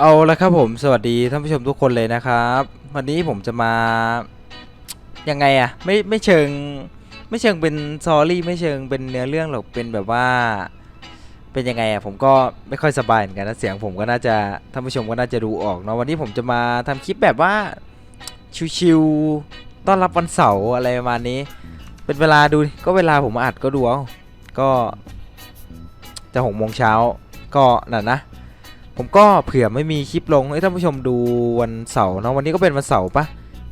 เอาละครับผมสวัสดีท่านผู้ชมทุกคนเลยนะครับ วันนี้ผมจะมายังไงอะไม่ไม่เชิงไม่เชิงเป็นซอรี่ไม่เชิงเป็นเนื้อเรื่องหรอกเป็นแบบว่า เป็นยังไงอะผมก็ไม่ค่อยสบายเหมือนกันนะเสียงผมก็น่าจะท่านผู้ชมก็น่าจะดูออกเนาะวันนี้ผมจะมาทำคลิปแบบว่าชิวๆต้อนรับวันเสาร์อะไรประมาณนี้ เป็นเวลาดูก็เวลาผมอัดก็ดูเอาก็จะหกโมงเช้าก็นั่นนะ ผมก็เผื่อไม่มีคลิปลงให้ท่านผู้ชมดูวันเสาร์นะวันนี้ก็เป็นวันเสาร์ปะ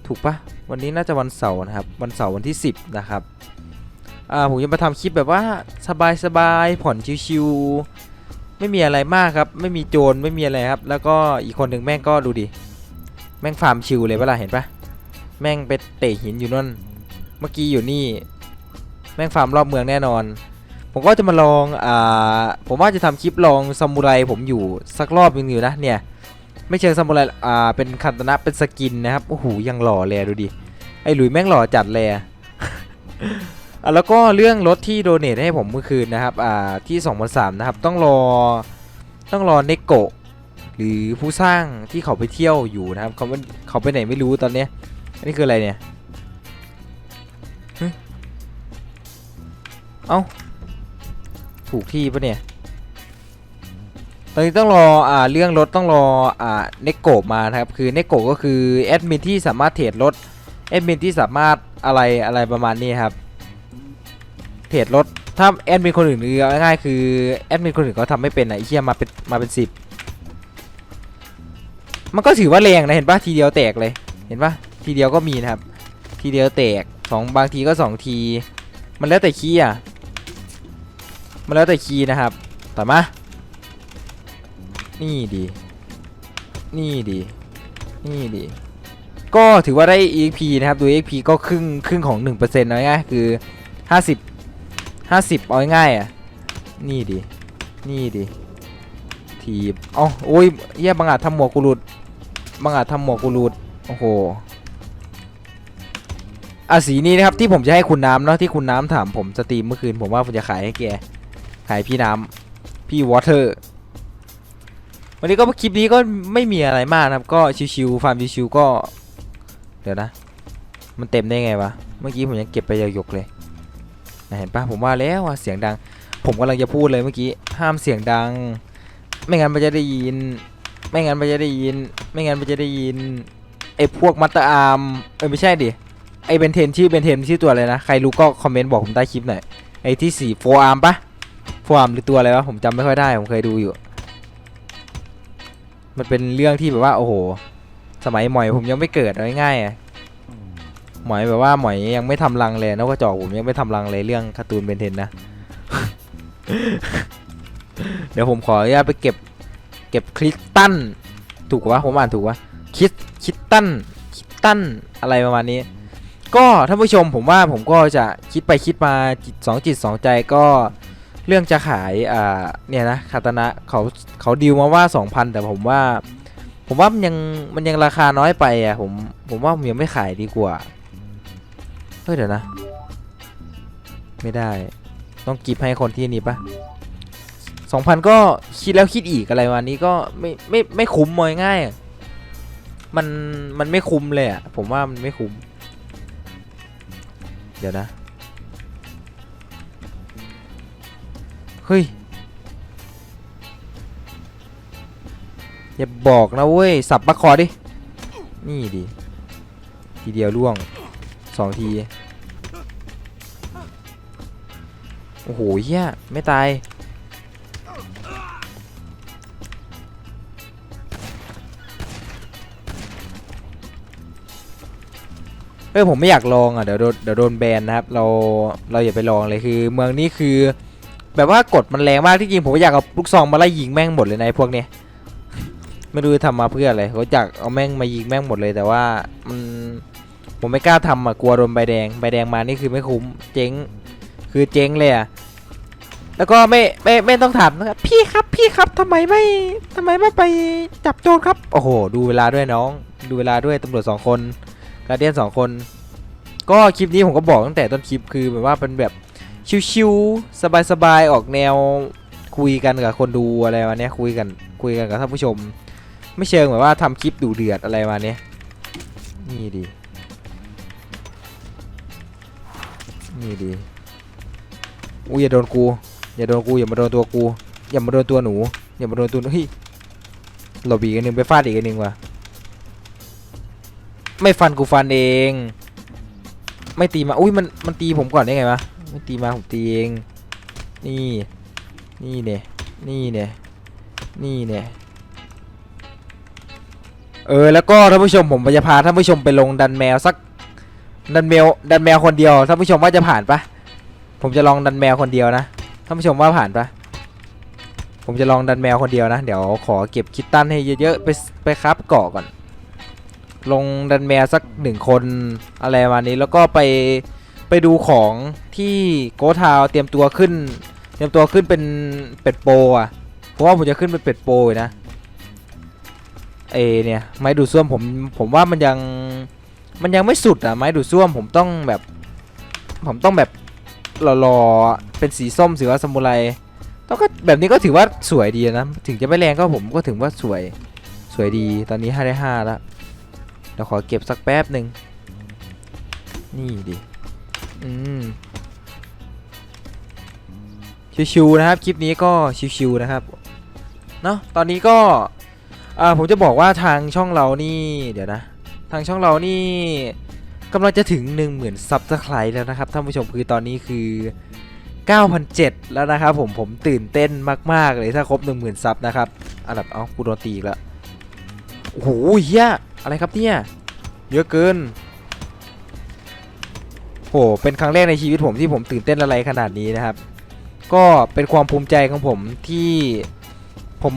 ถูกปะวันนี้น่าจะวันเสาร์นะครับวันเสาร์วันที่ 10 นะครับอ่าผมจะมาทำคลิปแบบว่าสบายๆผ่อนชิวๆไม่มีอะไรมากครับ ไม่มีโจรไม่มีอะไรครับ แล้วก็อีกคนหนึ่งแม่งก็ดูดิแม่งฟาร์มชิวเลยเวลาเห็นปะแม่งไปเตะหินอยู่นั่น เมื่อกี้อยู่นี่ แม่งฟาร์มรอบเมืองแน่นอน ผมก็จะมาลองอ่าผมว่าจะทำคลิปลองซามูไรผมอยู่สักรอบหนึงอยู่นะเนี่ยไม่เชิงซามูไรอ่าเป็นคันตนะเป็นสกินนะครับโอ้โหยังหล่อเลยดูดิไอ้หลุยแม่งหล่อจัดเลยอะอะแล้วก็เรื่องรถที่โดเนทให้ผมเมื่อคืนนะครับอ่าที่2 0 0นะครับต้องรอต้องรอเนโกะหรือผู้สร้างที่เขาไปเที่ยวอยู่นะครับเขาไม่เขาไปไหนไม่รู้ตอนเนี้ยอันนี้คืออะไรเนี่ย เอ้า ถูกที่ปะเนี่ย ตอนนี้ต้องรออ่าเรื่องรถต้องรออ่าเนโกะมานะครับ คือเนโกะก็คือแอดมินที่สามารถเทรดรถแอดมินที่สามารถอะไรอะไรประมาณนี้ครับ เทรดรถถ้าแอดมินคนอื่นเอาง่ายๆคือแอดมินคนอื่นเขาทำไม่เป็นอะไอ้เหี้ยมาเป็นมาเป็นสิบมันก็ถือว่าแรงนะเห็นปะทีเดียวแตกเลยเห็นปะทีเดียวก็มีนะครับ ทีเดียวแตกสองบางทีก็สองที มันแล้วแต่ขี้อะ มันแล้วแต่คีย์นะครับต่อมา นี่ดี นี่ดี นี่ดี ก็ถือว่าได้ EXP นะครับ ดู EXP ก็ครึ่งครึ่งของ1%เอาง่ายคือ 50 50เอาง่ายอะ นี่ดี นี่ดี ทีบอ้าโอ้ยเหี้ยบังอาจทำหมวกกูหลุดบังอาจทำหมวกกูหลุด โอ้โหอะสีนี้นะครับที่ผมจะให้คุณน้ำเนาะที่คุณน้ำถามผมสตรีมเมื่อคืนผมว่าผมจะขายให้แก ขายพี่น้ำพี่วอเตอร์วันนี้ก็คลิปนี้ก็ไม่มีอะไรมากนะครับ ก็ชิวๆฟาร์มชิวๆก็ เดี๋ยวนะ มันเต็มได้ไงวะ เมื่อกี้ผมยังเก็บไปยกเลยนะเห็นปะผมว่าแล้วว่าเสียงดัง ผมกำลังจะพูดเลยเมื่อกี้ ห้ามเสียงดัง ไม่งั้นมันจะได้ยิน ไม่งั้นมันจะได้ยิน ไม่งั้นมันจะได้ยินไอ้พวกมัตตาอาร์มเออไม่ใช่ดิไอ้เบนเทนชื่อเบนเทนชื่อตัวอะไรนะ ใครรู้ก็คอมเมนต์บอกผมใต้คลิปหน่อยไอ้ที่สี่โฟอาร์มปะ ฟอร์มหรือตัวอะไรวะผมจำไม่ค่อยได้ผมเคยดูอยู่ มันเป็นเรื่องที่แบบว่าโอ้โห สมัยหมอยผมยังไม่เกิดเอาง่ายๆอะหมอยแบบว่าหมอยยังไม่ทำรังเลยนกกระจอกผมยังไม่ทำรังเลยเรื่องการ์ตูนเบนเทนนะ เดี๋ยวผมขออนุญาตไปเก็บ เก็บคลิกตันถูกวะผมอ่านถูกวะคิดคิดตันคิดตันอะไรประมาณนี้ ก็ท่านผู้ชมผมว่าผมก็จะคิดไปคิดมาจิตสองจิตสองใจก็ เรื่องจะขายอ่าเนี่ยนะคาตนะเขาเขาดีลมาว่า 2,000 แต่ผมว่า ผมว่ามันยังมันยังราคาน้อยไปอะผมผมว่าผมยังไม่ขายดีกว่า เฮ้ยเดี๋ยวนะ ไม่ได้ ต้องกิบให้คนที่นี่ปะ2,000ก็คิดแล้วคิดอีกอะไรวันนี้ก็ไม่ไม่ไม่คุ้มมอยง่ายมันมันไม่คุ้มเลยอะผมว่ามันไม่คุ้ม เดี๋ยวนะ เฮ้ย อย่าบอกนะเว้ย สับปะคอดิ นี่ดิ ทีเดียวล่วงสองที โอ้โหเฮียไม่ตาย เออผมไม่อยากลองอะเดี๋ยวโดนเดี๋ยวโดนแบนนะครับ เราเราอย่าไปลองเลยคือ เมืองนี้คือ แบบว่ากฎมันแรงมากที่จริงผมก็อยากเอาลูกซองมาไล่ยิงแม่งหมดเลยในะไอ้พวกเนี้ยไม่รู้จะทำมาเพื่ออะไรเขาอยากเอาแม่งมายิงแม่งหมดเลยแต่ว่ามันผมไม่กล้าทำอะกลัวโดนใบแดงใบแดงมานี่คือไม่คุ้มเจ๊งคือเจ๊งเลยอะแล้วก็ไม่ไม่ไม่ต้องถามนะครับพี่ครับพี่ครับทำไมไม่ทำไมไม่ไปจับโจรครับโอ้โหดูเวลาด้วยน้อง ดูเวลาด้วยตำรวจสองคนกาเดียนสองคน ก็คลิปนี้ผมก็บอกตั้งแต่ต้นคลิปคือแบบว่าเป็นแบบ ชิวๆสบายๆออกแนวคุยกันกับคนดูอะไรวันนี้ยคุยกันคุยกันกับท่านผู้ชม ไม่เชิงแบบว่าทำคลิปดูเดือดอะไรมาเนี้ยนี่ดีนี่ดีอุ้ยอย่าโดนกูอย่าโดนกูอย่ามาโดนตัวกูอย่ามาโดนตัวหนูอย่ามาโดนตัวเฮ้ยหลบอีกอันหนึ่งไปฟาดอีกอันหนึ่งว่ะไม่ฟันกูฟันเอง ไม่ตีมาอุ้ยมันมันตีผมก่อนได้ไงวะ ไม่ตีมาผมตีเอง นี่ นี่เนี่ยนี่เนี่ยนี่เนี่ยเออแล้วก็ท่านผู้ชมผมจะพาท่านผู้ชมไปลงดันแมวสักดันแมวดันแมวคนเดียวท่านผู้ชมว่าจะผ่านปะผมจะลองดันแมวคนเดียวนะท่านผู้ชมว่าผ่านปะผมจะลองดันแมวคนเดียวนะ เดี๋ยวขอเก็บคิตตันให้เยอะๆไปไปครับเกาะก่อน ลงดันแมวสักหนึ่งคนอะไรมานี้แล้วก็ไป ไปดูของที่โกทาวเตรียมตัวขึ้น เตรียมตัวขึ้นเป็นเป็ดโปอะเพราะว่าผมจะขึ้นเป็นเป็ดโปรอยนะเอเนี่ยไม้ดูดซ่วมผมผมว่ามันยังมันยังไม่สุดอะไม้ดูดซ่วมผมต้องแบบ ผมต้องแบบหล่อๆเป็นสีส้มสีว่าสมุไรต้องก็แบบนี้ก็ถือว่าสวยดีนะ ถึงจะไม่แรงก็ผมก็ถือว่าสวยสวยดีตอนนี้ห้าได้ห้าแล้วเดี๋ยวขอเก็บสักแป๊บหนึ่งนี่ดิ อืมชิวๆนะครับคลิปนี้ก็ชิวๆนะครับเนาะตอนนี้ก็อ่าผมจะบอกว่าทางช่องเรานี่เดี๋ยวนะ ทางช่องเรานี่กำลังจะถึง 1 0,000ซับสไครต์แล้วนะครับท่านผู้ชมคือตอนนี้คือ9,007แล้วนะครับผมผมตื่นเต้นมาก ๆ เลยถ้าครบ 10,000ซับนะครับอันดับเอากูโดนตีอีกแล้วโอ้โหเฮียอะไรครับเนี่ยเยอะเกิน โหเป็นครั้งแรกในชีวิตผมที่ผมตื่นเต้นอะไรขนาดนี้นะครับ ก็เป็นความภูมิใจของผมที่ผม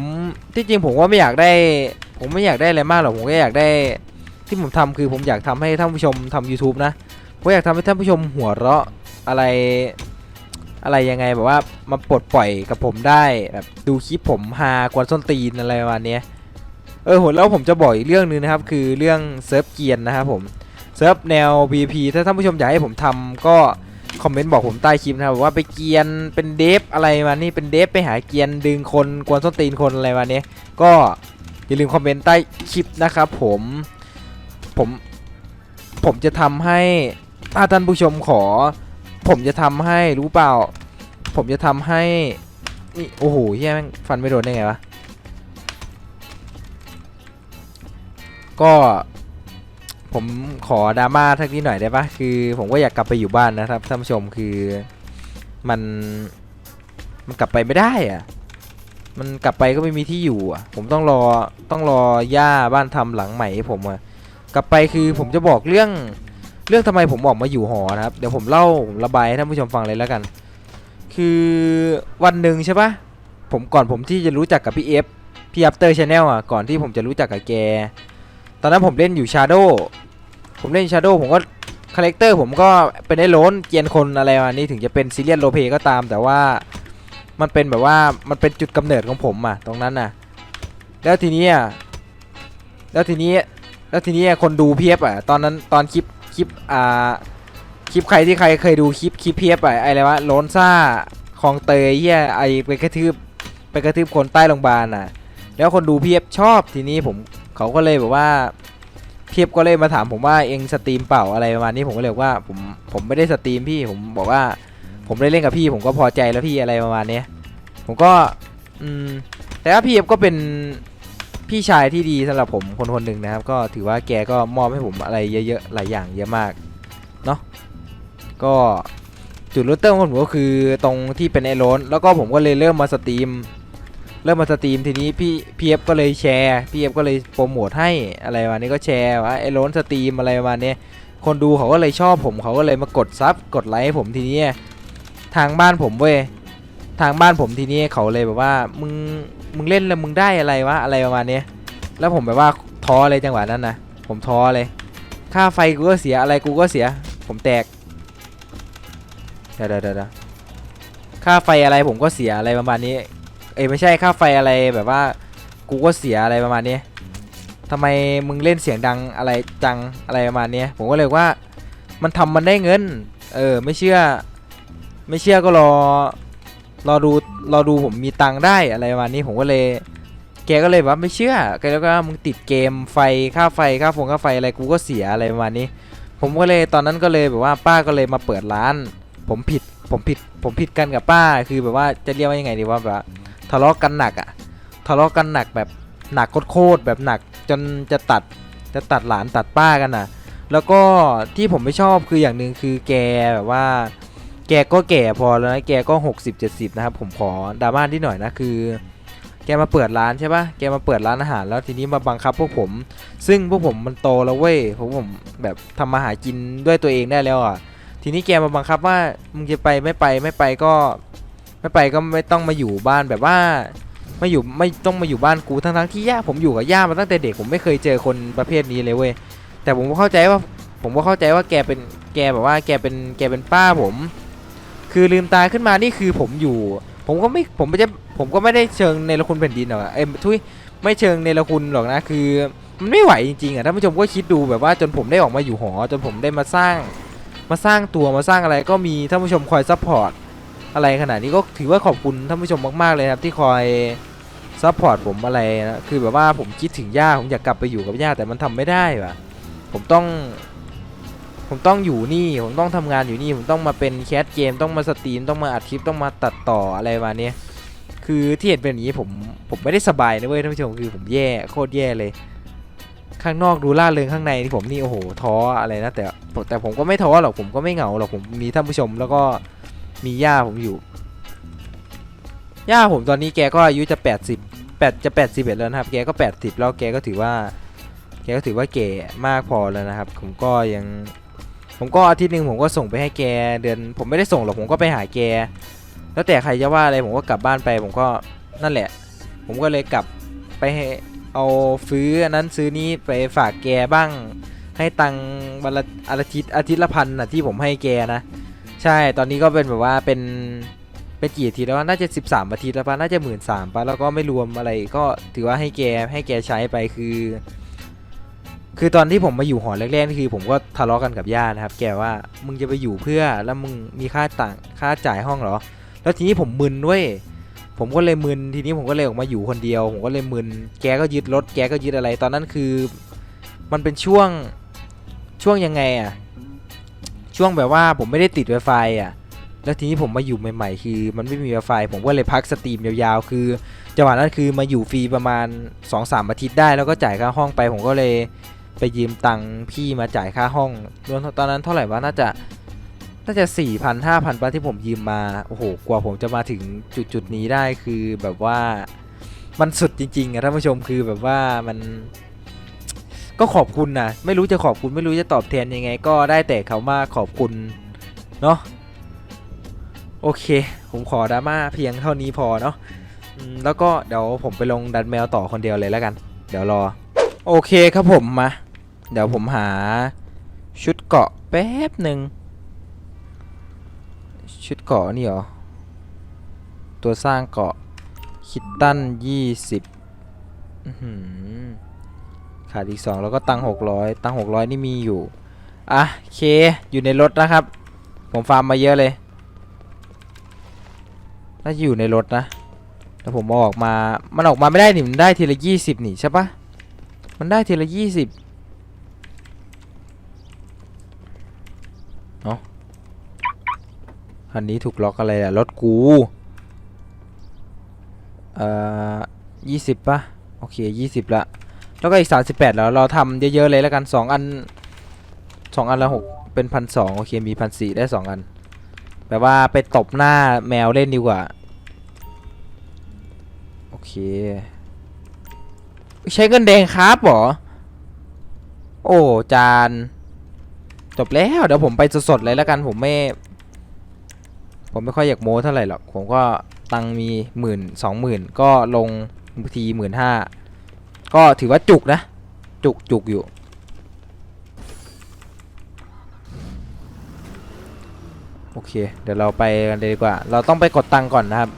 ที่จริงผมว่าไม่อยากได้ ผมไม่อยากได้อะไรมากหรอกผมก็อยากได้ที่ผมทำคือผมอยากทำให้ท่านผู้ชมทำ YouTube นะผมอยากทำให้ท่านผู้ชมหัวเราะอะไรอะไรยังไงแบบว่ามาปลดปล่อยกับผมได้แบบดูคลิปผมฮากวนส้นตีนอะไรประมาณนี้เออหแล้วผมจะบอกอีกเรื่องหนึงนะครับ คือเรื่องเซิร์ฟเกียนนะครับผม เซิร์ฟแนว PVP ถ้าท่านผู้ชมอยากให้ผมทำก็คอมเมนต์บอกผมใต้คลิปนะครับว่าไปเกียนเป็นเดฟอะไรมานี่เป็นเดฟไปหาเกียนดึงคนกวนส้นตีนคนอะไรมาเนี้ยก็อย่าลืมคอมเมนต์ใต้คลิปนะครับผมผมผมจะทำให้ถ้าท่านผู้ชมขอ ผมจะทำให้รู้เปล่า ผมจะทำให้นี่โอ้โหเฮียแม่งฟันไม่โดนได้ไงวะก็ ผมขอดราม่าทักนิดหน่อยได้ปะคือ ผมก็อยากกลับไปอยู่บ้านนะครับท่านผู้ชมคือมันมันกลับไปไม่ได้อะมันกลับไปก็ไม่มีที่อยู่อะผมต้องรอต้องรอย่าบ้านทำหลังใหม่ให้ผมอะกลับไปคือผมจะบอกเรื่องเรื่องทำไมผมออกมาอยู่หอนะครับเดี๋ยวผมเล่าผมระบายให้ท่านผู้ชมฟังเลยแล้วกัน คือวันหนึ่งใช่ปะผมก่อนผมที่จะรู้จักกับพี่เอฟพี่อัปเตอร์ชาแนลอะก่อนที่ผมจะรู้จักกับแก ตอนนั้นผมเล่นอยู่ชาโดผมเล่นชาโดผมก็คาแรคเตอร์ผมก็เป็นไอ้โลนเกียนคนอะไรมานี้ถึงจะเป็นซีเรียสโรเพก็ตาม แต่ว่ามันเป็นแบบว่ามันเป็นจุดกำเนิดของผมอะตรงนั้นน่ะ แล้วทีนี้อะแล้วทีนี้แล้วทีนี้คนดูเพียบอะตอนนั้นตอนคลิปคลิปอ่าคลิปใครที่ใครเคยดูคลิปคลิปเพียบอะไออะไรวะโลนซ่าคลองเตยเฮียไอไปกระทืบไปกระทืบคนใต้โรงพยาบาลอะ แล้วคนดูเพียบชอบทีนี้ผม เขาก็เลยแบบว่าเพียบก็เลยมาถามผมว่าเองสตรีมเปล่าอะไรประมาณนี้ผมก็เลยบอกว่าผมผมไม่ได้สตรีมพี่ผมบอกว่า ผมได้เล่นกับพี่ ผมก็พอใจแล้วพี่อะไรประมาณนี้ผมก็อืมแต่ว่าพี่เอฟก็เป็นพี่ชายที่ดีสำหรับผมคนคนหนึ่งนะครับ ก็ถือว่าแกก็มอบให้ผมอะไรเยอะๆหลายอย่างเยอะมากเนาะก็จุดเริ่มต้นของผมก็คือตรงที่เป็นไอโรนแล้วก็ผมก็เลยเริ่มมาสตรีม เริ่มมาสตรีมทีนี้พี่พีเอฟก็เลยแชร์พี่เอฟก็เลยโปรโมทให้อะไรประนี้ก็แชร์ว่าไอ้ล้นสตรีมอะไรประมาณนี้คนดูเขาก็เลยชอบผมเขาก็เลยมากดซับกดไลค์ให้ผมทีนี้ทางบ้านผมเว้ยทางบ้านผมทีนี้เขาเลยแบบว่ามึงมึงเล่นแล้วมึงได้อะไรวะอะไรประมาณนี้แล้วผมแบบว่าท้อเลยจังหวะนั้นนะผมท้อเลย ค่าไฟกูก็เสียอะไรกูก็เสีย ผมแตกเดี๋ยวเดี๋ยวเดี๋ยวค่าไฟอะไรผมก็เสียอะไรประมาณนี้ อ้ยไม่ใช่ค่าไฟอะไรแบบว่ากูก็เสียอะไรประมาณนี้ทำไมมึงเล่นเสียงดังอะไรจังอะไรประมาณนี้ผมก็เลยว่ามันทำมันได้เงิน เออไม่เชื่อ ไม่เชื่อก็รอรอดูรอดูผมมีตังได้อะไรประมาณนี้ผมก็เลย แกก็เลยว่าไม่เชื่อแกแล้วก็มึงติดเกมไฟค่าไฟค่าฟงค่าไฟอะไรกูก็เสียอะไรประมาณนี้ ผมก็เลยตอนนั้นก็เลยแบบว่าป้าก็เลยมาเปิดร้าน ผมผิดผมผิดผมผิดกันกับป้าคือแบบว่าจะเรียกว่ายังไงดีว่าแบบ ทะเลาะกันหนักอะทะเลาะกันหนักแบบหนักโคตรแบบหนักจนจะตัดจะตัดหลานตัดป้ากันน่ะแล้วก็ที่ผมไม่ชอบคืออย่างหนึ่งคือแกแบบว่า แกก็แก่พอแล้วนะแกก็ 60 70 นะครับ ผมขอดราม่าที่หน่อยนะคือ แกมาเปิดร้านใช่ปะแกมาเปิดร้านอาหารแล้วทีนี้มาบังคับพวกผม ซึ่งพวกผมมันโตแล้วเว้ยพวกผมแบบทำมาหากินด้วยตัวเองได้แล้วอะทีนี้แกมาบังคับว่ามึงจะไปไม่ไปไม่ไปก็ ไม่ไปก็ไม่ต้องมาอยู่บ้านแบบว่าไม่อยู่ไม่ต้องมาอยู่บ้านกูทั้งทั้งๆที่ย่าผมอยู่กับย่ามาตั้งแต่เด็กผมไม่เคยเจอคนประเภทนี้เลยเว้ยแต่ผมก็เข้าใจว่าผมก็เข้าใจว่าแกเป็นแกแบบว่าแกเป็นแกเป็นป้าผม คือลืมตาขึ้นมานี่คือผมอยู่ ผมก็ไม่ผมไม่ได้ผมก็ไม่ได้เชิงในละคุณแผ่นดินหรอกเอ้ทุยไม่เชิงในละคุณหรอกนะคือมันไม่ไหวจริงๆอะท่านผู้ชมก็คิดดูแบบว่าจนผมได้ออกมาอยู่หอ จนผมได้มาสร้าง มาสร้างตัวมาสร้างอะไรก็มีท่านผู้ชมคอยซัพพอร์ต อะไรขนาดนี้ก็ถือว่าขอบคุณท่านผู้ชมมาก ๆ เลยครับที่คอยซัพพอร์ตผมอะไรนะคือแบบว่าผมคิดถึงย่าผมอยากกลับไปอยู่กับย่าแต่มันทำไม่ได้ว่ะผมต้อง ผมต้องอยู่นี่ผมต้องทำงานอยู่นี่ผมต้องมาเป็นแคสเกมต้องมาสตรีมต้องมาอัดคลิปต้องมาตัดต่ออะไรมาเนี้ยคือที่เห็นเป็นอย่างนี้ผมผมไม่ได้สบายนะเว้ยท่านผู้ชมคือผมแย่โคตรแย่เลย ข้างนอกดูล่าเริงข้างในที่ผมนี่โอ้โหท้ออะไรนะแต่แต่ผมก็ไม่ท้อหรอกผมก็ไม่เหงาหรอกผมมีท่านผู้ชมแล้วก็ มีย่าผมอยู่ ย่าผมตอนนี้แกก็อายุจะ 80 8จะ81แล้วนะครับ แกก็ 80 แล้วแกก็ถือว่า แกก็ถือว่าแก่มากพอแล้วนะครับ ผมก็ยัง ผมก็อาทิตย์หนึ่งผมก็ส่งไปให้แกเดือน ผมไม่ได้ส่งหรอกผมก็ไปหาแก แล้วแต่ใครจะว่าอะไรผมก็กลับบ้านไปผมก็นั่นแหละ ผมก็เลยกลับไปให้เอาซื้ออันนั้นซื้อนี้ไปฝากแกบ้าง ให้ตังค์วันละอาทิตย์อาทิตย์ละพันนะที่ผมให้แกนะ ใช่ตอนนี้ก็เป็นแบบว่าเป็นเป็นกี่อาทิตย์แล้ววะน่าจะ 13อาทิตย์แล้วปะน่าจะหมื่นสามปะแล้วก็ไม่รวมอะไรก็ถือว่าให้แกให้แกใช้ไปคือ คือตอนที่ผมมาอยู่หอแรกๆนี่คือ ผมก็ทะเลาะกันกับย่านะครับ แกว่ามึงจะไปอยู่เพื่อแล้วมึงมีค่าต่างค่าจ่ายห้องเหรอ แล้วทีนี้ผมมึนเว้ยผมก็เลยมึนทีนี้ผมก็เลยออกมาอยู่คนเดียว ผมก็เลยมึนแกก็ยึดรถแกก็ยึดอะไร ตอนนั้นคือ มันเป็นช่วงช่วงยังไงอะ ช่วงแบบว่าผมไม่ได้ติด Wi-Fi อะแล้วทีนี้ผมมาอยู่ใหม่ๆ คือ มันไม่มี Wi-Fi ผมก็เลยพักสตรีมยาวๆ คือจังหวะนั้นคือมาอยู่ฟรีประมาณ 2-3 อาทิตย์ได้แล้วก็จ่ายค่าห้องไปผมก็เลยไปยืมตังค์พี่มาจ่ายค่าห้องรวมตอนนั้นเท่าไหร่วะน่าจะน่าจะ4 0 0 0 5 0 0 0ปะที่ผมยืมมาโอ้โหกว่าผมจะมาถึงจุดจุดๆนี้ได้คือแบบว่ามันสุดจริงๆอะท่านผู้ชมคือแบบว่ามัน ก็ขอบคุณนะไม่รู้จะขอบคุณไม่รู้จะตอบแทนยังไง ก็ได้แต่เขามาขอบคุณเนาะโอเค ผมขอดราม่าเพียงเท่านี้พอเนาะแล้วก็เดี๋ยวผมไปลงดันแมวต่อคนเดียวเลยแล้วกัน เดี๋ยวรอ โอเคครับผมมา เดี๋ยวผมหาชุดเกาะแป๊บหนึ่งชุดเกาะนี่หรอ ตัวสร้างเกาะคิตตันยี่สิบ ขาดอีกสองแล้วก็ตังหกร้อยตังหกร้อยนี่มีอยู่อะเคอยู่ในรถนะครับ ผมฟาร์มมาเยอะเลยน่าจะอยู่ในรถนะแล้วผมเอาออกมามันออกมาไม่ได้นี่มันได้ทีละยี่สิบนี่ใช่ปะมันได้ทีละยี่สิบเนาะคันนี้ถูกล็อกอะไรอะรถกูเอ่อยี่สิบปะโอเคยี่สิบละ แล้วก็อีกสามสิบแปดแล้ว เราทำเยอะๆเลยแล้วกันสองอันสองอันละหกเป็นพันสองโอเค มีพันสี่ได้สองอันแบบว่าไปตบหน้าแมวเล่นดีกว่า โอเค ใช้เงินแดงครับหรอ โอ้ จาน จบแล้ว เดี๋ยวผมไปสดๆเลยแล้วกันผมไม่ ผมไม่ค่อยอยากโม้เท่าไหร่หรอก ผมก็ตังมีหมื่นสองหมื่นก็ลงทีหมื่นห้า ก็ถือว่าจุกนะ จุกจุกอยู่ โอเค เดี๋ยวเราไปกันเลยดีกว่า เราต้องไปกดตังก่อนนะครับ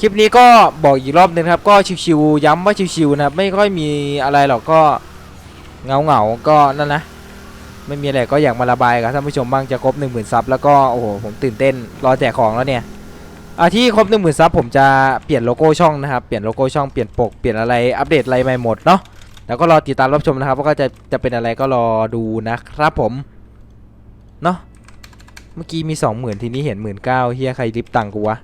คลิปนี้ก็บอกอีกรอบหนึงครับ ก็ชิวๆย้ำว่าชิวๆนะครับ ไม่ค่อยมีอะไรหรอกก็เงาเงาๆก็นั่นนะ ไม่มีอะไรก็อยากมาระบายกับท่านผู้ชมบ้างจะครบ1 0,000ซับแล้วก็โอ้โหผมตื่นเต้นรอแจกของแล้วเนี่ย อ่าที่ครบหนึ่งหมื่นซับผมจะเปลี่ยนโลโก้ช่องนะครับ เปลี่ยนโลโก้ช่อง เปลี่ยนปก เปลี่ยนอะไร อัปเดตอะไรใหม่หมดเนาะ แล้วก็รอติดตามรับชมนะครับ ว่าก็จะจะเป็นอะไรก็รอดูนะครับผม เนาะ เมื่อกี้มีสองหมื่นทีนี้เห็นหมื่นเก้าเฮียใครริบตังค์กูวะ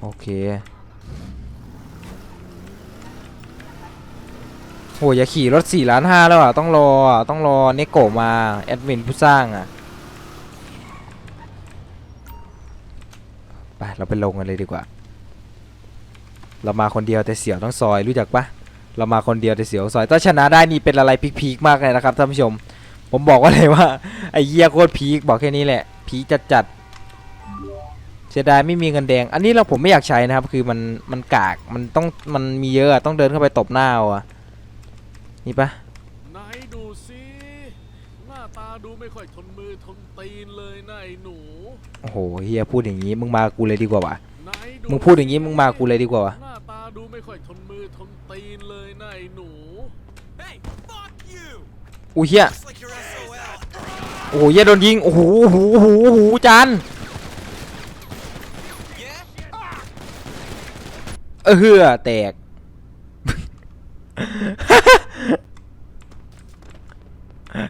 โอเคโหอย่าขี่รถ4ล้านห้าแล้วอะ ต้องรอ ต้องรอเนโกมา แอดมินผู้สร้างอะ ไป เราไปลงกันเลยดีกว่า เรามาคนเดียวแต่เสียวต้องซอยรู้จักปะเรามาคนเดียวแต่เสียวซอยถ้าชนะได้นี่เป็นอะไรพีคๆมากเลยนะครับท่านผู้ชม ผมบอกว่าเลยว่าไอ้เหี้ยโคตรพีคบอกแค่นี้แหละพีคจัดๆเสียดายไม่มีเงินแดง อันนี้เราผมไม่อยากใช้นะครับ คือมันมันกากมันต้องมันมีเยอะต้องเดินเข้าไปตบหน้าอาอะนี่ปะไหนดูสิหน้าตาดูไม่ค่อยทนมือทนตีนเลยนะไอ้หนู โอ้โหเฮียพูดอย่างนี้มึงมากูเลยดีกว่าวะไหนดูมึงพูดอย่างนี้มึงมากูเลยดีกว่าวะหน้าตาดูไม่ค่อยทนมือทนตีนเลยนะไอ้หนู Hey, fuck you! อู้เฮีย Looks like you're SOL. โอ้โหเฮียโดนยิงโอ้โหโอ้โหโอ้โหโอ้โหจาน Yeah? เออเฮือแตก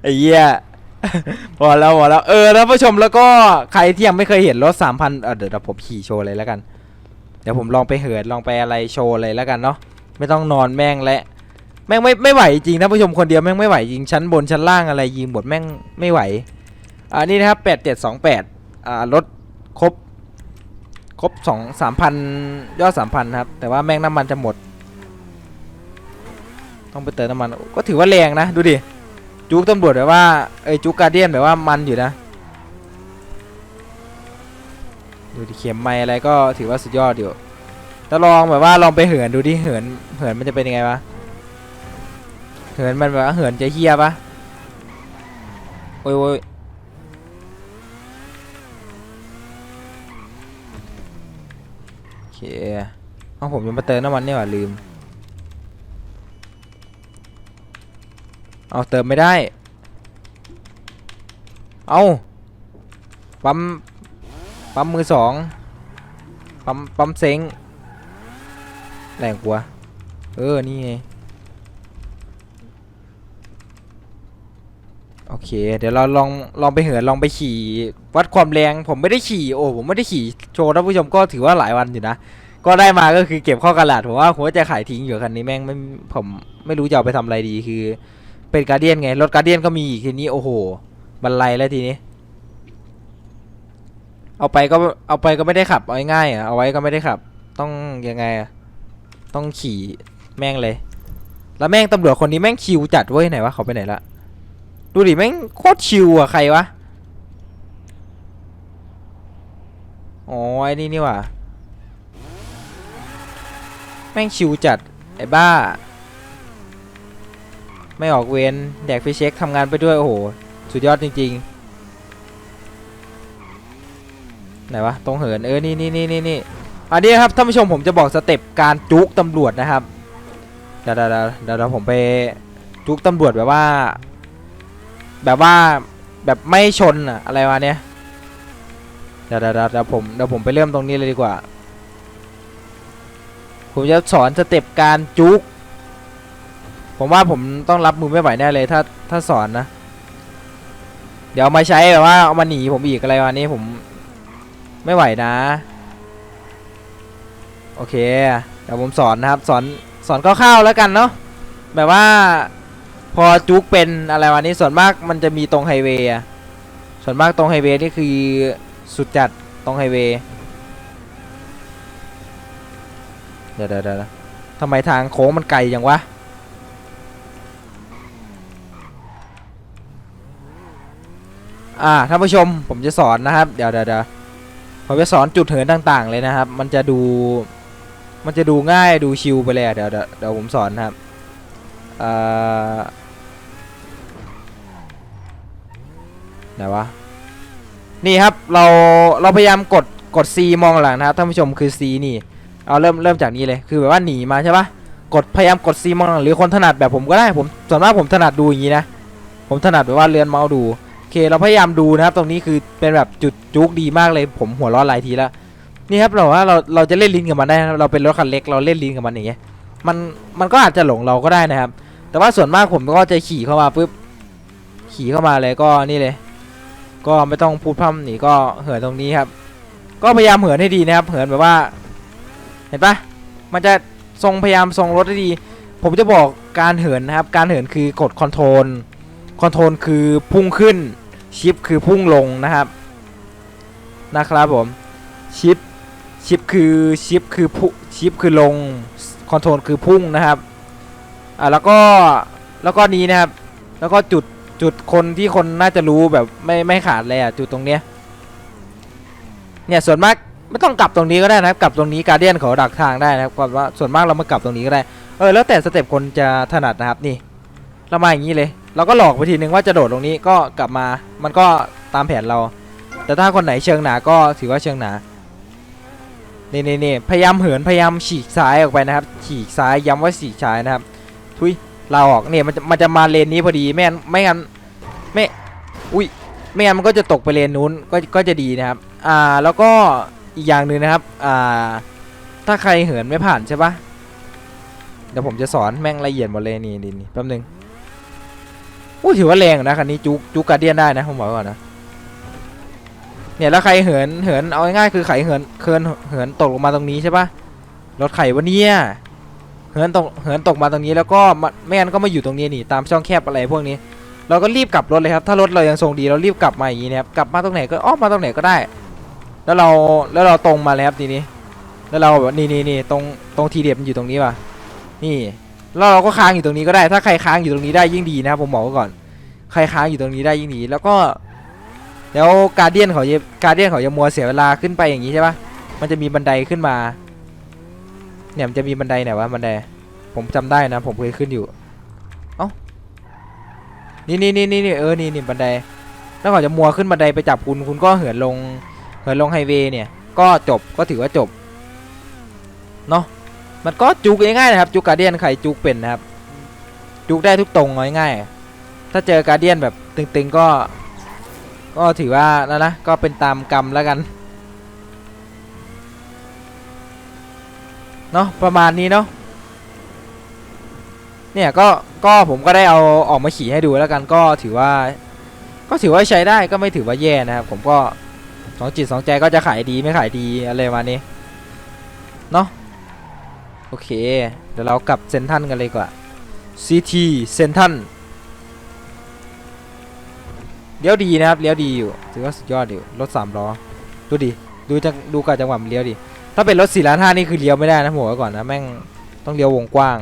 ไอ้เหี้ย พอแล้วพอแล้วเออท่านผู้ชมแล้วก็ใครที่ยังไม่เคยเห็นรถสามพันเดี๋ยวผมขี่โชว์เลยแล้วกัน เดี๋ยวผมลองไปเหินลองไปอะไรโชว์เลยแล้วกันเนาะไม่ต้องนอนแม่งและแม่งไม่ไม่ไหวจริงท่านผู้ชมคนเดียวแม่งไม่ไหวจริงชั้นบนชั้นล่างอะไรยิงหมดแม่งไม่ไหวอ่านี่นะครับแปดเจ็ดสองแปดอ่ารถครบครบสองสามพันยอดสามพันครับ แต่ว่าแม่งน้ำมันจะหมด ต้องไปเติมน้ำมันก็ถือว่าแรงนะดูดิ จุกตำรวจแบบว่าเอ้จุกการเดียนแบบว่ามันอยู่นะดูดิเข็มไม้อะไรก็ถือว่าสุดยอดอยู่แต่ลองแบบว่าลองไปเหินดูดิเหินเหินมันจะเป็นยังไงวะเหินมันแบบว่าเหินจะเฮียปะโอ้ยโอ้ยโอเคเอาผมยังมาเติมน้ำมันนี่หว่าลืม เอาเติมไม่ได้ เอาปั๊ม ปั๊มมือสอง ปั๊ม ปั๊มเซ็งแรงกว่าเออ นี่ไง โอเค เดี๋ยวเราลอง ลองไปเหิน ลองไปขี่ วัดความแรง ผมไม่ได้ขี่ โอ้ ผมไม่ได้ขี่ โชว์ท่านผู้ชมก็ถือว่าหลายวันอยู่นะ ก็ได้มาก็คือเก็บข้ากระดาษผมว่าผมว่าจะขายทิ้งอยู่คันนี้แม่งไม่ ผมไม่รู้จะเอาไปทำอะไรดีคือ เป็นการเดียนไง รถการเดียนก็มีอีกทีนี้ โอ้โห บันไลแล้วทีนี้ เอาไปก็เอาไปก็ไม่ได้ขับ เอาง่ายๆอะ เอาไว้ก็ไม่ได้ขับ ต้องยังไงอะ ต้องขี่แม่งเลย แล้วแม่งตำรวจคนนี้แม่งชิวจัดเว้ยไหนวะเขาไปไหนละดูดิแม่งโคตรชิวอะใครวะอ๋อไอ้นี่นี่ว่าแม่งชิวจัดไอ้บ้า ไม่ออกเวรแดกฟิเช็คทำงานไปด้วย โอ้โห สุดยอดจริงๆ ไหนวะ ตรงเหิน เออ นี่นี่นี่นี่นี่อันนี้ครับ ท่านผู้ชมผมจะบอกสเต็ปการจุกตำรวจนะครับ เดี๋ยวเดี๋ยวเดี๋ยวเดี๋ยวผมไปจุกตำรวจแบบว่า แบบว่าแบบไม่ชนอะอะไรวะเนี้ยเดี๋ยวเดี๋ยวเดี๋ยวเดี๋ยวผมเดี๋ยวผมไปเริ่มตรงนี้เลยดีกว่า ผมจะสอนสเต็ปการจุก ผมว่าผมต้องรับมือไม่ไหวแน่เลยถ้าถ้าสอนนะ เดี๋ยวมาใช้แบบว่าเอามาหนีผมอีกอะไรวันนี้ผมไม่ไหวนะ โอเคเดี๋ยวผมสอนนะครับ สอนสอนคร่าวๆแล้วกันเนาะแบบว่าพอจุกเป็นอะไรวันนี้ส่วนมากมันจะมีตรงไฮเวย์ส่วนมากตรงไฮเวย์นี่คือสุดจัดตรงไฮเวย์เดี๋ยวเดี๋ยวเดี๋ยวทำไมทางโค้งมันไกลจังวะ อ่าท่านผู้ชมผมจะสอนนะครับ เดี๋ยวเดี๋ยวผมจะสอนจุดเหินต่าง ๆ เลยนะครับ มันจะดู มันจะดูง่ายดูชิลไปเลยเดี๋ยวเดี๋ยวเดี๋ยวผมสอนนะครับเอ่อไหนวะนี่ครับเราเราพยายามกดกด C มองหลังนะครับท่านผู้ชมคือ C นี่เอาเริ่มเริ่มจากนี้เลยคือแบบว่าหนีมาใช่ปะกดพยายามกดซีมองหลังหรือคนถนัดแบบผมก็ได้ผมส่วนมากผมถนัดดูอย่างนี้นะผมถนัดแบบว่าเลื่อนเมาส์ดู เคเราพยายามดูนะครับ ตรงนี้คือเป็นแบบจุดจุกดีมากเลย ผมหัวร้อนหลายทีแล้วนี่ครับเราว่าเราเราจะเล่นลิ้นกับมันได้นะเราเป็นรถคันเล็กเราเล่นลิ้นกับมันอย่างเงี้ยมันมันก็อาจจะหลงเราก็ได้นะครับ แต่ว่าส่วนมากผมก็จะขี่เข้ามาปุ๊บขี่เข้ามาเลยก็นี่เลย ก็ไม่ต้องพูดพร่ำหนีก็เหินตรงนี้ครับ ก็พยายามเหินให้ดีนะครับ เหินแบบว่า เห็นปะมันจะทรงพยายามทรงรถให้ดี ผมจะบอกการเหินนะครับ การเหินคือกดคอนโทรล คอนโทรลคือพุ่งขึ้น ชิปคือพุ่งลงนะครับ นะครับผม ชิป ชิปคือ ชิปคือพุชิปคือลง คอนโทรลคือพุ่งนะครับ อ่าแล้วก็ แล้วก็นี้นะครับ แล้วก็จุด จุดคนที่คนน่าจะรู้แบบไม่ไม่ขาดเลยอะจุดตรงเนี้ย เนี่ยส่วนมากไม่ต้องกลับตรงนี้ก็ได้นะครับ กลับตรงนี้การเดียนเขาดักทางได้นะครับว่าส่วนมากเรามากลับตรงนี้ก็ได้ เออแล้วแต่สเต็ปคนจะถนัดนะครับนี่ เรามาอย่างนี้เลย เราก็หลอกไปทีนึงว่าจะโดดตรงนี้ก็กลับมา มันก็ตามแผนเรา แต่ถ้าคนไหนเชิงหนาก็ถือว่าเชิงหนานี่นี่นี่พยายามเหินพยายามฉีกซ้ายออกไปนะครับ ฉีกซ้ายย้ำว่าฉีกซ้ายนะครับ ทุยเราออกเนี่ยมันจะมันจะมาเลนนี้พอดีไม่งั้นไม่งั้นไม่อุ้ยไม่งั้นมันก็จะตกไปเลนนู้นก็ก็จะดีนะครับ อ่าแล้วก็อีกอย่างหนึ่งนะครับ อ่า ถ้าใครเหินไม่ผ่านใช่ปะเดี๋ยวผมจะสอนแม่งละเอียดหมดเลยนี่นี่นี่แป๊บนึง อู้ถือว่าแรงนะคันนี้จุกจุกการเดียนได้นะผมบอกก่อนนะเนี่ยแล้วใครเหินเหินเอาง่ายๆคือใครเหินเหินเหินตกลงมาตรงนี้ใช่ปะรถไขวะเนี่ยเหินตกเหินตกมาตรงนี้แล้วก็ไม่งั้นก็มาอยู่ตรงนี้นี่ตามช่องแคบอะไรพวกนี้ เราก็รีบกลับรถเลยครับถ้ารถเรายังทรงดีเรารีบกลับมาอย่างนี้นะครับกลับมาตรงไหนก็อ้อมมาตรงไหนก็ได้ แล้วเราแล้วเราตรงมาเลยครับทีนี้ แล้วเราแบบนี่นี่นี่ตรงตรงทีเด็ดมันอยู่ตรงนี้ป่ะนี่ แล้วเราก็ค้างอยู่ตรงนี้ก็ได้ ถ้าใครค้างอยู่ตรงนี้ได้ยิ่งดีนะครับผมบอกไว้ก่อน ใครค้างอยู่ตรงนี้ได้ยิ่งดี แล้วก็เดี๋ยวการเดียนเขาจะการเดียนเขาจะมัวเสียเวลาขึ้นไปอย่างนี้ใช่ปะมันจะมีบันไดขึ้นมา เนี่ยมันจะมีบันไดไหนวะบันได ผมจำได้นะ ผมเคยขึ้นอยู่ เอ้านี่นี่นี่นี่นี่เออ นี่นี่บันได แล้วเขาจะมัวขึ้นบันไดไปจับคุณ คุณก็เหินลง เหินลงไฮเวย์เนี่ย ก็จบ ก็ถือว่าจบ เนาะ มันก็จุกง่ายๆนะครับจุกการเดียนใครจุกเป็นนะครับ จุกได้ทุกตรงง่ายๆถ้าเจอการเดียนแบบตึงๆก็ ก็ถือว่านะนะก็เป็นตามกรรมแล้วกันเนาะประมาณนี้เนาะเนี่ยก็ก็ผมก็ได้เอาออกมาขี่ให้ดูแล้วกันก็ถือว่า ก็ถือว่าใช้ได้ก็ไม่ถือว่าแย่นะครับ ผมก็สองจิตสองใจก็จะขายดีไม่ขายดีอะไรมานี้เนาะ โอเค เดี๋ยวเรากลับเซนทันกันเลยกว่า CT เซนทันเลี้ยวดีนะครับเลี้ยวดีอยู่ถือว่าสุดยอดอยู่รถสามล้อดูดิดูจังดูการจังหวะมันเลี้ยวดิถ้าเป็นรถสี่ล้านห้านี่คือเลี้ยวไม่ได้นะผมบอกไว้ก่อนนะแม่งต้องเลี้ยววงกว้าง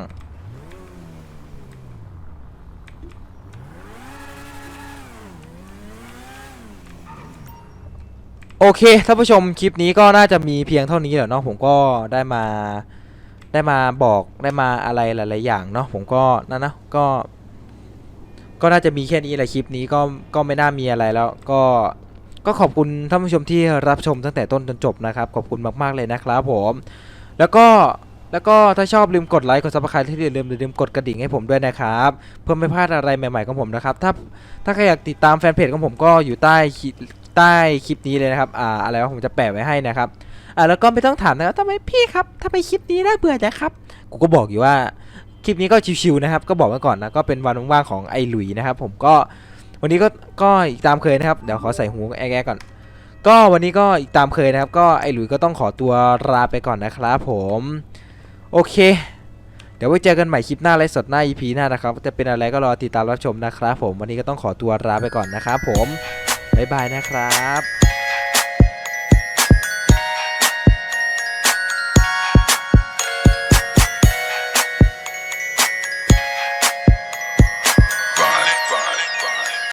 โอเคท่านผู้ชมคลิปนี้ก็น่าจะมีเพียงเท่านี้แหละเนาะผมก็ได้มา ได้มาบอกได้มาอะไรหลาย ๆ อย่างเนาะผมก็นั่นนะก็ ก็น่าจะมีแค่นี้แหละคลิปนี้ก็ก็ไม่น่ามีอะไรแล้วก็ก็ขอบคุณท่านผู้ชมที่รับชมตั้งแต่ต้นจนจบนะครับ ขอบคุณมาก ๆ เลยนะครับผม แล้วก็แล้วก็ถ้าชอบลืมกดไลค์กดซับสไครต์ที่อย่าลืมลืมกดกระดิ่งให้ผมด้วยนะครับ เพื่อไม่พลาดอะไรใหม่ ๆ ของผมนะครับ ถ้าถ้าใครอยากติดตามแฟนเพจของผมก็อยู่ใต้คลิปใต้คลิปนี้เลยนะครับ อ่าอะไรวะผมจะแปะไว้ให้นะครับ อ่าแล้วก็ไม่ต้องถามนะครับทำไมพี่ครับทำไมคลิปนี้น่าเบื่อจังครับ กูก็บอกอยู่ว่าคลิปนี้ก็ชิวๆนะครับ ก็บอกไว้ก่อนนะ ก็เป็นวันว่างๆของไอ้หลุยนะครับผมก็วันนี้ก็ก็อีกตามเคยนะครับ เดี๋ยวขอใส่หูแอ๊กๆก่อน ก็วันนี้ก็อีกตามเคยนะครับ ก็ไอ้หลุยก็ต้องขอตัวลาไปก่อนนะครับผม โอเค เดี๋ยวไว้เจอกันใหม่คลิปหน้าไลฟ์สดหน้า EP หน้านะครับ จะเป็นอะไรก็รอติดตามรับชมนะครับผม วันนี้ก็ต้องขอตัวลาไปก่อนนะครับผม บ๊ายบายนะครับ